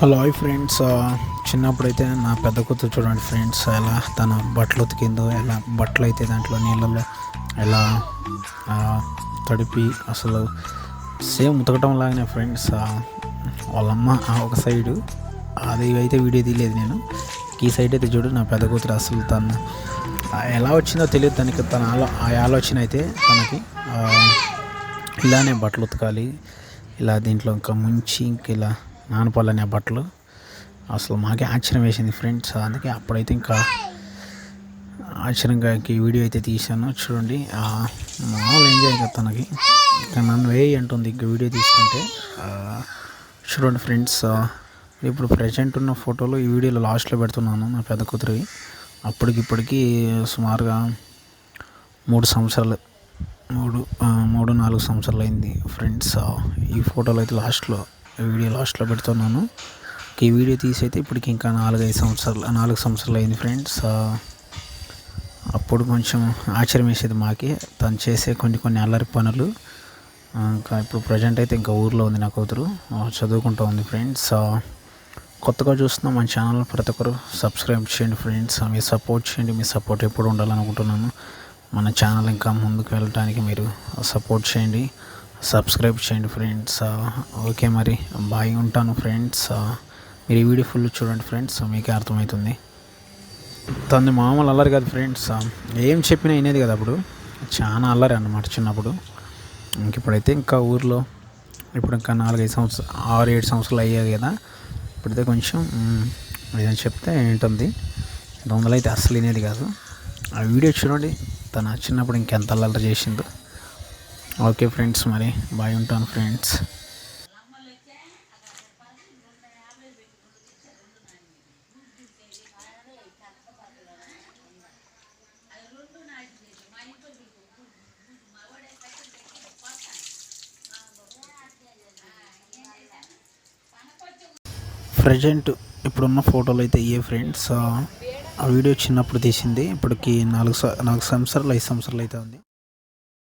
Hello hi friends చిన్నప్పుడైతే నా పెద్ద కూతురు చూడండి ఫ్రెండ్స్ ఎలా తన బట్టలు ఉతికిందో ఎలా బట్టలు అయితే దాంట్లో నీళ్ళలో ఎలా తడిపి అసలు సేమ్ ఉతకటం లాగానే ఫ్రెండ్స్ వాళ్ళమ్మ ఆ ఒక సైడు అది అయితే వీడియో తీయలేదు నేను. ఈ సైడ్ అయితే చూడు నా పెద్ద కూతురు అసలు తను ఎలా వచ్చిందో తెలియదు తనకి తన ఆలో ఆ ఆలోచన అయితే తనకి. ఇలానే బట్టలు ఉతకాలి ఇలా దీంట్లో ఇంకా ముంచి ఇంక ఇలా నానపాలనే బట్టలు. అసలు మాకే ఆశ్చర్యం వేసింది ఫ్రెండ్స్. అందుకే అప్పుడైతే ఇంకా ఆశ్చర్యంగా ఈ వీడియో అయితే తీశాను. చూడండి మామూలు ఎంజాయ్ కదా తనకి. నన్ను వేయి అంటుంది ఇంక వీడియో తీసుకుంటే. చూడండి ఫ్రెండ్స్ ఇప్పుడు ప్రజెంట్ ఉన్న ఫోటోలు ఈ వీడియోలో లాస్ట్లో పెడుతున్నాను నా పెద్ద కూతురివి. అప్పటికిప్పటికి సుమారుగా మూడు సంవత్సరాలు మూడు మూడు నాలుగు సంవత్సరాలు అయింది ఫ్రెండ్స్ ఈ ఫోటోలు అయితే లాస్ట్లో వీడియో లాస్ట్లో పెడుతున్నాను. ఈ వీడియో తీసి అయితే ఇప్పటికి ఇంకా నాలుగైదు సంవత్సరాలు నాలుగు సంవత్సరాలు అయింది ఫ్రెండ్స్. అప్పుడు కొంచెం ఆశ్చర్యం వేసేది మాకి. తను చేసే కొన్ని కొన్ని అల్లరి పనులు ఇంకా ఇప్పుడు ప్రజెంట్ అయితే ఇంకా ఊర్లో ఉంది నా కూతురు. చదువుకుంటూ ఉంది ఫ్రెండ్స్. కొత్తగా చూస్తున్న మన ఛానల్ ప్రతి ఒక్కరు సబ్స్క్రైబ్ చేయండి ఫ్రెండ్స్. మీ సపోర్ట్ చేయండి మీ సపోర్ట్ ఎప్పుడు ఉండాలనుకుంటున్నాను. మన ఛానల్ ఇంకా ముందుకు వెళ్ళడానికి మీరు సపోర్ట్ చేయండి. సబ్స్క్రైబ్ చేయండి ఫ్రెండ్స్. ఓకే మరి బాయ్ ఉంటాను ఫ్రెండ్స్. మీరు ఈ వీడియో ఫుల్ చూడండి ఫ్రెండ్స్ మీకే అర్థమవుతుంది. తను మామూలు అల్లరి కాదు ఫ్రెండ్స్. ఏం చెప్పినా వినేది కదా అప్పుడు. చాలా అల్లరి అన్నమాట చిన్నప్పుడు. ఇంక ఇప్పుడైతే ఇంకా ఊర్లో ఇప్పుడు ఇంకా నాలుగైదు సంవత్సరాలు ఆరు ఏడు సంవత్సరాలు అయ్యాయి కదా. ఇప్పుడైతే కొంచెం మ్, ఏదైనా చెప్తే ఏంటుంది దొంగలు అయితే అస్సలు వినేది కాదు. ఆ వీడియో చూడండి. తన చిన్నప్పుడు ఇంకెంత అల్లరి చేసిందో. ఓకే ఫ్రెండ్స్ మరి బాయ్ ఉంటాను ఫ్రెండ్స్. ప్రజెంట్ ఇప్పుడున్న ఫోటోలు అయితే ఏ ఫ్రెండ్స్. ఆ వీడియో చిన్నప్పుడు తీసింది ఇప్పటికి నాలుగు నాలుగు సంవత్సరాలు ఐదు సంవత్సరాలు అయితే ఉంది.